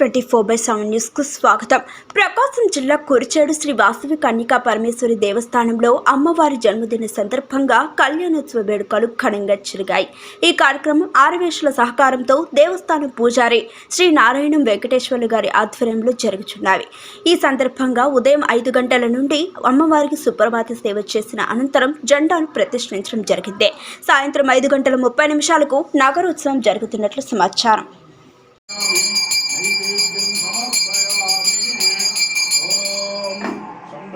Twenty four by seven న్యూస్కు స్వాగతం. ప్రకాశం జిల్లా కురిచేడు శ్రీ వాసవి కన్నికా పరమేశ్వరి దేవస్థానంలో అమ్మవారి జన్మదిన సందర్భంగా కళ్యాణోత్సవ వేడుకలు ఘనంగా జరిగాయి. ఈ కార్యక్రమం ఆరవేషుల సహకారంతో దేవస్థానం పూజారి శ్రీ నారాయణం వెంకటేశ్వర్లు గారి ఆధ్వర్యంలో జరుగుతున్నవి ఈ సందర్భంగా ఉదయం ఐదు గంటల నుండి అమ్మవారికి సుప్రభాత సేవ చేసిన అనంతరం జెండాను ప్రతిష్ఠించడం జరిగింది. సాయంత్రం ఐదు గంటల ముప్పై నిమిషాలకు నగరోత్సవం జరుగుతున్నట్లు సమాచారం.